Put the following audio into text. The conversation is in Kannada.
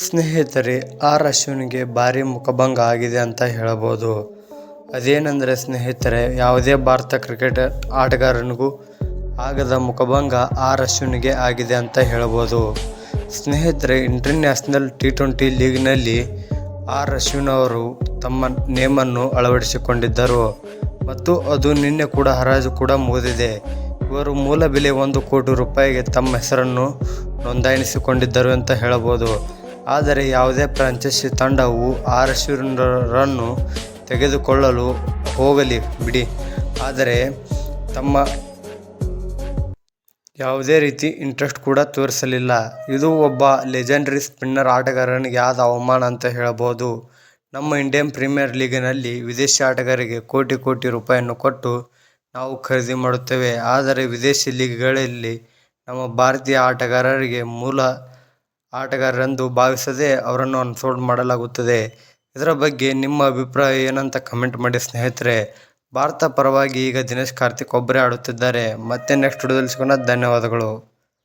ಸ್ನೇಹಿತರೆ ಆರ್ ಅಶ್ವಿನ್ಗೆ ಭಾರಿ ಮುಖಭಂಗ ಆಗಿದೆ ಅಂತ ಹೇಳಬಹುದು. ಅದೇನೆಂದರೆ ಸ್ನೇಹಿತರೆ, ಯಾವುದೇ ಭಾರತ ಕ್ರಿಕೆಟ್ ಆಟಗಾರನಿಗೂ ಆಗದ ಮುಖಭಂಗ ಆರ್ ಅಶ್ವಿನ್ಗೆ ಆಗಿದೆ ಅಂತ ಹೇಳಬಹುದು. ಸ್ನೇಹಿತರೆ, ಇಂಟರ್ನ್ಯಾಷನಲ್ ಟಿ ಟ್ವೆಂಟಿ ಲೀಗ್ನಲ್ಲಿ ಆರ್ ಅಶ್ವಿನ್ ಅವರು ತಮ್ಮ ನೇಮನ್ನು ಅಳವಡಿಸಿಕೊಂಡಿದ್ದರು. ಮತ್ತು ಅದು ನಿನ್ನೆ ಕೂಡ ಹರಾಜು ಕೂಡ ಮುಗಿದಿದೆ. ಇವರು ಮೂಲ ಬೆಲೆ ಒಂದು ಕೋಟಿ ರೂಪಾಯಿಗೆ ತಮ್ಮ ಹೆಸರನ್ನು ನೋಂದಾಯಿಸಿಕೊಂಡಿದ್ದರು ಅಂತ ಹೇಳಬಹುದು. ಆದರೆ ಯಾವುದೇ ಫ್ರಾಂಚೈಸಿ ತಂಡವು ಆರ್ ಅಶ್ವಿನ್ರನ್ನು ತೆಗೆದುಕೊಳ್ಳಲು ಹೋಗಲಿ ಬಿಡಿ. ಆದರೆ ತಮ್ಮ ಯಾವುದೇ ರೀತಿ ಇಂಟ್ರೆಸ್ಟ್ ಕೂಡ ತೋರಿಸಲಿಲ್ಲ. ಇದು ಒಬ್ಬ ಲೆಜೆಂಡರಿ ಸ್ಪಿನ್ನರ್ ಆಟಗಾರನಿಗೆ ಆದ ಅವಮಾನ ಅಂತ ಹೇಳಬಹುದು. ನಮ್ಮ ಇಂಡಿಯನ್ ಪ್ರೀಮಿಯರ್ ಲೀಗ್ನಲ್ಲಿ ವಿದೇಶಿ ಆಟಗಾರರಿಗೆ ಕೋಟಿ ಕೋಟಿ ರೂಪಾಯಿಯನ್ನು ಕೊಟ್ಟು ನಾವು ಖರೀದಿ ಮಾಡುತ್ತೇವೆ. ಆದರೆ ವಿದೇಶಿ ಲೀಗ್ಗಳಲ್ಲಿ ನಮ್ಮ ಭಾರತೀಯ ಆಟಗಾರರಿಗೆ ಮೂಲ ಆಟಗಾರರೆಂದು ಭಾವಿಸದೆ ಅವರನ್ನು ಅನ್ಫೋಲ್ಡ್ ಮಾಡಲಾಗುತ್ತದೆ. ಇದರ ಬಗ್ಗೆ ನಿಮ್ಮ ಅಭಿಪ್ರಾಯ ಏನಂತ ಕಮೆಂಟ್ ಮಾಡಿ ಸ್ನೇಹಿತರೆ. ಭಾರತ ಪರವಾಗಿ ಈಗ ದಿನೇಶ್ ಕಾರ್ತಿಕ್ ಒಬ್ಬರೇ ಆಡುತ್ತಿದ್ದಾರೆ. ಮತ್ತೆ ನೆಕ್ಸ್ಟ್ ವಿಡಿಯೋದಲ್ಲಿ ಸಿಗೋಣ. ಧನ್ಯವಾದಗಳು.